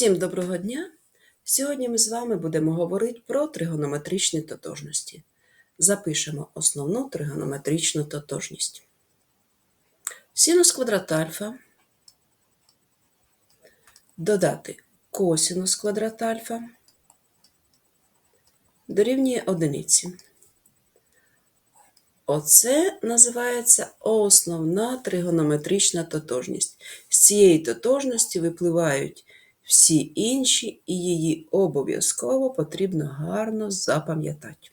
Всім доброго дня! Сьогодні ми з вами будемо говорити про тригонометричні тотожності. Запишемо основну тригонометричну тотожність. Синус квадрат альфа додати косинус квадрат альфа дорівнює одиниці. Оце називається основна тригонометрична тотожність. З цієї тотожності випливають всі інші, і її обов'язково потрібно гарно запам'ятати.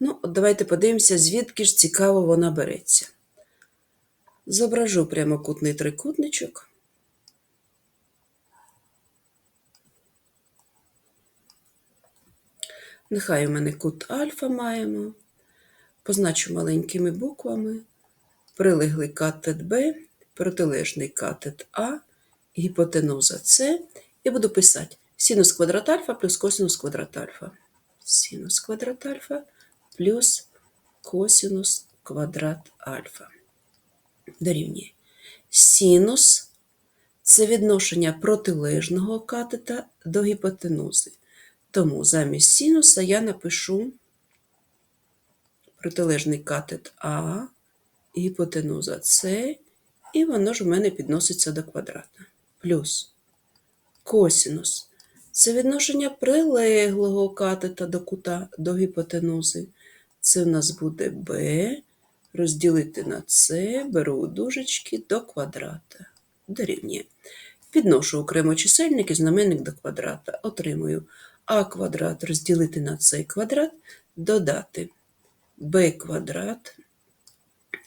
Ну, давайте подивимося, звідки ж цікаво вона береться. Зображу прямокутний трикутничок. Нехай у мене кут альфа маємо. Позначу маленькими буквами. Прилеглий катет Б, протилежний катет А, гіпотенуза С. І буду писати синус квадрат альфа плюс косинус квадрат альфа. Синус квадрат альфа плюс косинус квадрат альфа. Дорівнює. Синус це відношення протилежного катета до гіпотенузи. Тому замість синуса я напишу протилежний катет А, гіпотенуза С, і воно ж у мене підноситься до квадрата. Плюс косинус це відношення прилеглого катета до кута до гіпотенузи. Це в нас буде b розділити на С, беру дужечки до квадрата. Дорівнює. Підношу окремо чисельник і знаменник до квадрата. Отримую а квадрат розділити на С квадрат, додати b квадрат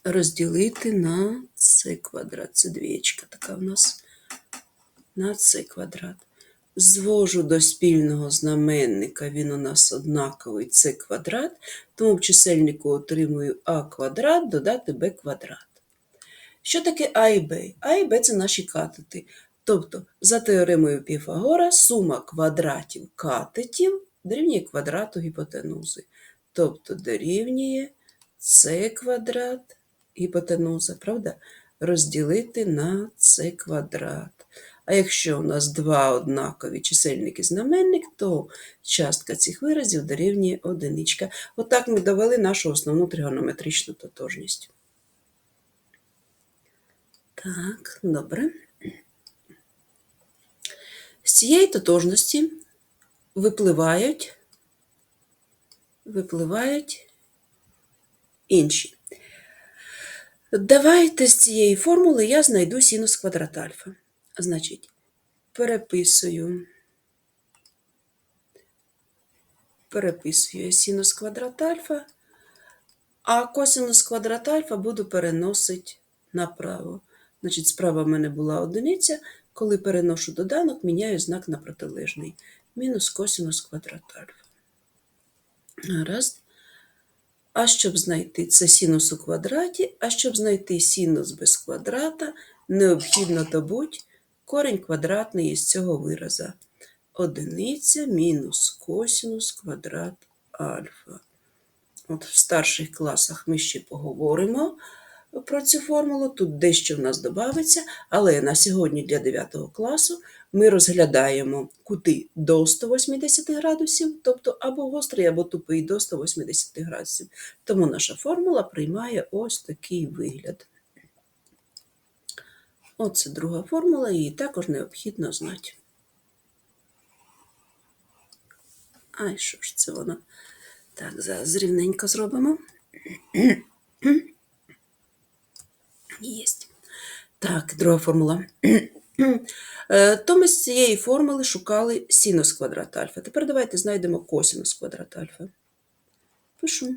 розділити на С квадрат. Це двієчка така в нас на С квадрат. Звожу до спільного знаменника, він у нас однаковий С квадрат, тому в чисельнику отримую а квадрат додати b квадрат. Що таке А і Б? А і Б це наші катети. Тобто, за теоремою Піфагора сума квадратів катетів дорівнює квадрату гіпотенузи. Тобто дорівнює С квадрат гіпотенуза, правда? Розділити на С квадрат. А якщо у нас два однакові чисельник і знаменник, то частка цих виразів дорівнює одиничка. Отак ми довели нашу основну тригонометричну тотожність. Так, добре. З цієї тотожності випливають, випливають інші. Давайте з цієї формули я знайду синус квадрат альфа. Значить, переписую, переписую я синус квадрат альфа, а косинус квадрат альфа буду переносити направо. Значить, справа в мене була одиниця, коли переношу доданок, міняю знак на протилежний. Мінус косинус квадрат альфа. Гаразд. А щоб знайти це синус у квадраті, а щоб знайти синус без квадрата, необхідно добути корінь квадратний із цього вираза. Одиниця мінус косинус квадрат альфа. От В старших класах ми ще поговоримо про цю формулу. Тут дещо в нас додається, але на сьогодні для 9 класу ми розглядаємо кути до 180 градусів, тобто або гострий, або тупий до 180 градусів. Тому наша формула приймає ось такий вигляд. Оце друга формула, її також необхідно знати. Ай, що ж це воно? Так, зараз рівненько зробимо. Єсть. Так, друга формула. Е, То ми з цієї формули шукали синус квадрат альфа. Тепер давайте знайдемо косинус квадрат альфа. Пишу.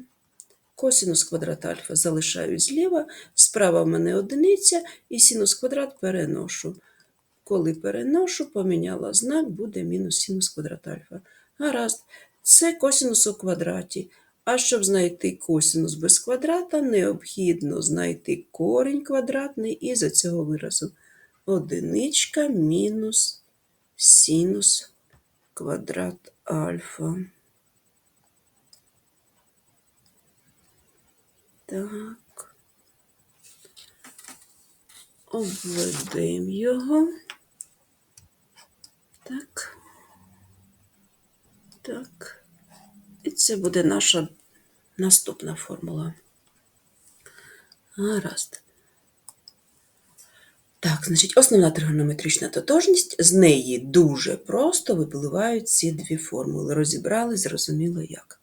Косинус квадрат альфа залишаю зліва, справа в мене одиниця, і синус квадрат переношу. Коли переношу, поміняла знак, буде мінус синус квадрат альфа. Гаразд, це косинус у квадраті. А щоб знайти косинус без квадрата, необхідно знайти корінь квадратний і за цього виразу одиничка мінус синус квадрат альфа. Так, обведемо його. Так, так. І це буде наша наступна формула. Гаразд. Так, значить, основна тригонометрична тотожність, з неї дуже просто випливають ці дві формули. Розібрали, зрозуміло як.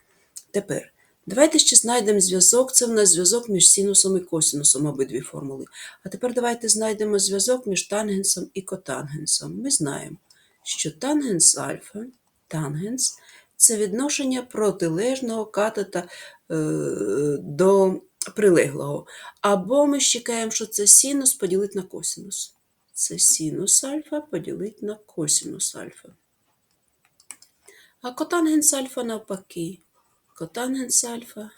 Тепер давайте ще знайдемо зв'язок. Це в нас зв'язок між синусом і косинусом, обидві формули. А тепер давайте знайдемо зв'язок між тангенсом і котангенсом. Ми знаємо, що тангенс альфа, тангенс це відношення протилежного катета е, до прилеглого. Або ми щекаємо, що це синус поділити на косинус. Це синус альфа поділити на косинус альфа. А котангенс альфа навпаки. Котангенс альфа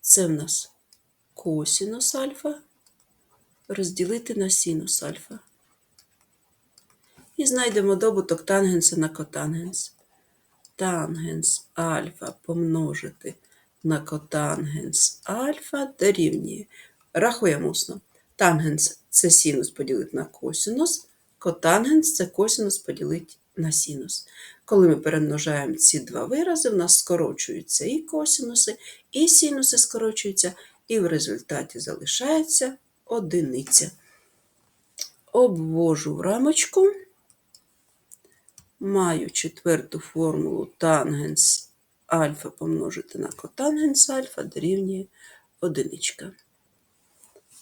це в нас косинус альфа розділити на синус альфа. І знайдемо добуток тангенса на котангенс. Тангенс альфа помножити на котангенс альфа дорівнює. Рахуємо усно. Тангенс це синус поділити на косинус, котангенс це косинус поділити на синус. Коли ми перемножаємо ці два вирази, в нас скорочуються і косинуси, і синуси скорочуються, і в результаті залишається одиниця. Обвожу рамочку. Маю четверту формулу тангенс альфа помножити на котангенс альфа дорівнює одиничка.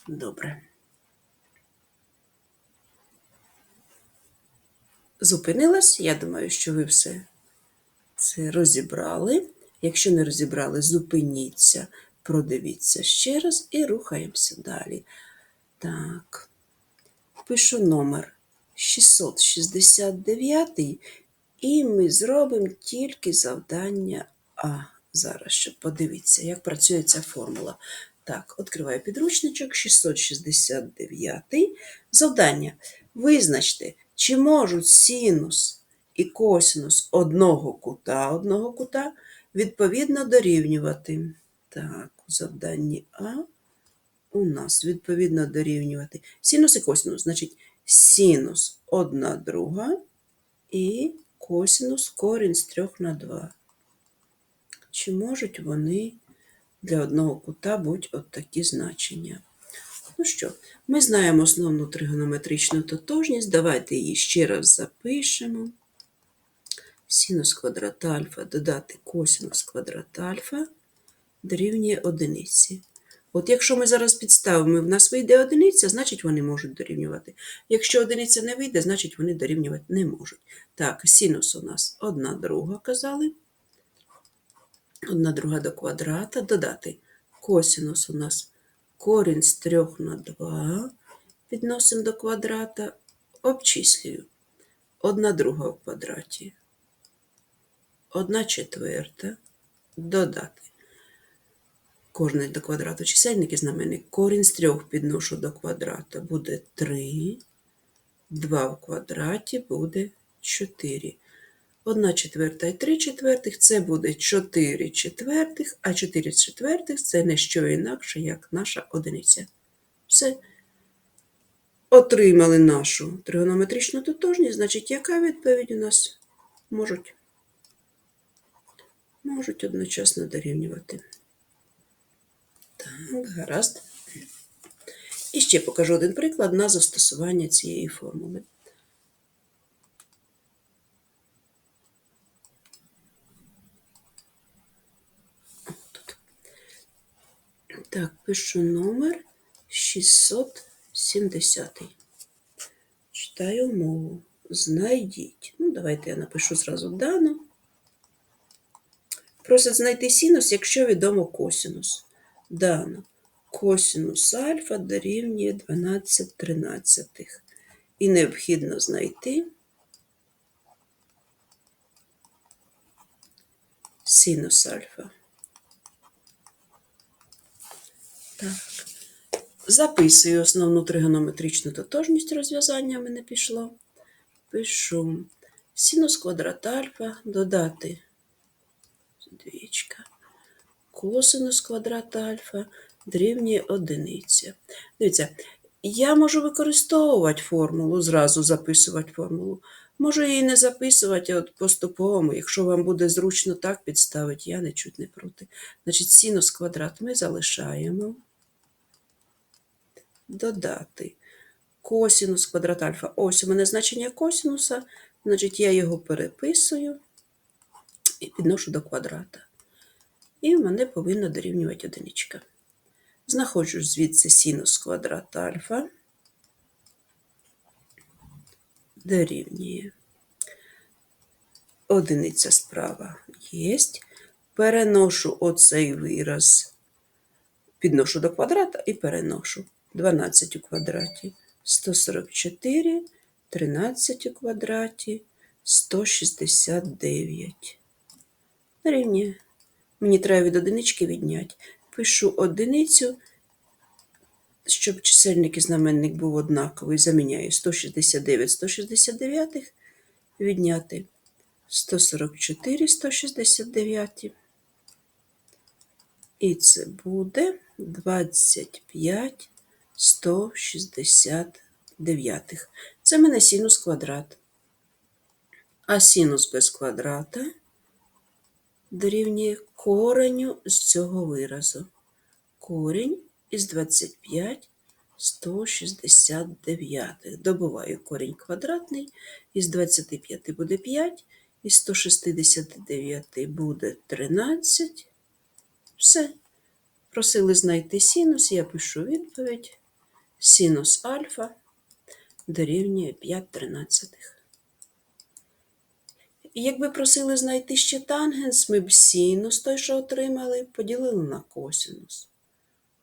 Добре. Зупинилась. Я думаю, що ви все це розібрали. Якщо не розібрали, зупиніться, продивіться ще раз і рухаємося далі. Так, пишу номер 669, і ми зробимо тільки завдання А. Зараз, щоб подивитися, як працює ця формула. Так, відкриваю підручничок 669. Завдання. Визначте, чи можуть синус і косинус одного кута одного кута відповідно дорівнювати. Так, у завданні А у нас відповідно дорівнювати синус і косинус, значить синус 1 друга і косинус корінь з 3 на 2. Чи можуть вони для одного кута бути от такі значення? Ну що, ми знаємо основну тригонометричну тотожність. Давайте її ще раз запишемо. Синус квадрат альфа додати косинус квадрат альфа дорівнює одиниці. От якщо ми зараз підставимо, в нас вийде одиниця, значить вони можуть дорівнювати. Якщо одиниця не вийде, значить вони дорівнювати не можуть. Так, синус у нас одна друга, казали. Одна друга до квадрата. Додати косинус у нас корінь з 3 на 2. Підносимо до квадрата, обчислюю. Одна друга в квадраті. Одна четверта. Додати. Кожний до квадрату чисельник і знаменник. Корінь з 3 підношу до квадрата буде 3. 2 в квадраті буде 4. 1 четверта і 3 четвертих це буде 4 четвертих, а 4 четвертих це не що інакше, як наша одиниця. Все. Отримали нашу тригонометричну тотожність, значить, яка відповідь у нас можуть? Можуть одночасно дорівнювати. Так, гаразд. І ще покажу один приклад на застосування цієї формули. Так, пишу номер 670. Читаю умову. Знайдіть. Ну, давайте я напишу зразу дану. Просять знайти синус, якщо відомо косинус. Дано. Косинус альфа дорівнює 12 тринадцятих. І необхідно знайти синус альфа. Так. Записую основну тригонометричну тотожність розв'язання мене пішло. Пишу синус квадрат альфа додати двічка. Косинус квадрат альфа дорівнює одиниця. Дивіться, я можу використовувати формулу, зразу записувати формулу. Можу її не записувати, от поступовому, якщо вам буде зручно так підставити, я нічуть не проти. Значить, синус квадрат ми залишаємо. Додати косінус квадрат альфа. Ось у мене значення косінуса, значить я його переписую і підношу до квадрата. І в мене повинна дорівнювати одиничка. Знаходжу звідси синус квадрата альфа дорівнює. Одиниця справа є. Переношу оцей вираз, підношу до квадрата і переношу. 12 у квадраті 144, 13 у квадраті 169. Рівня. Мені треба від одинички відняти. Пишу одиницю, щоб чисельник і знаменник був однаковий. Заміняю 169, 169 відняти 144, 169. І це буде 25 169. Це мене синус квадрат. А синус без квадрата дорівнює кореню з цього виразу. Корінь із 25 169. Добуваю корінь квадратний, із 25 буде 5, із 169 буде 13. Все. Просили знайти синус, я пишу відповідь. Синус альфа дорівнює 5 тринадцятих. І якби просили знайти ще тангенс, ми б синус той, що отримали, поділили на косинус.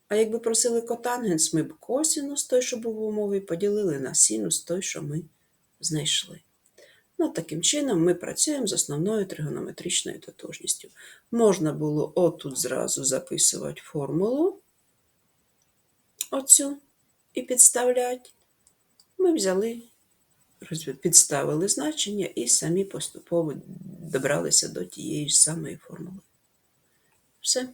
А якби просили котангенс, ми б косинус той, що був в умові, поділили на синус той, що ми знайшли. Ну, таким чином ми працюємо з основною тригонометричною тотожністю. Можна було отут зразу записувати формулу оцю і підставлять. Ми взяли, підставили значення і самі поступово добралися до тієї ж самої формули. Все.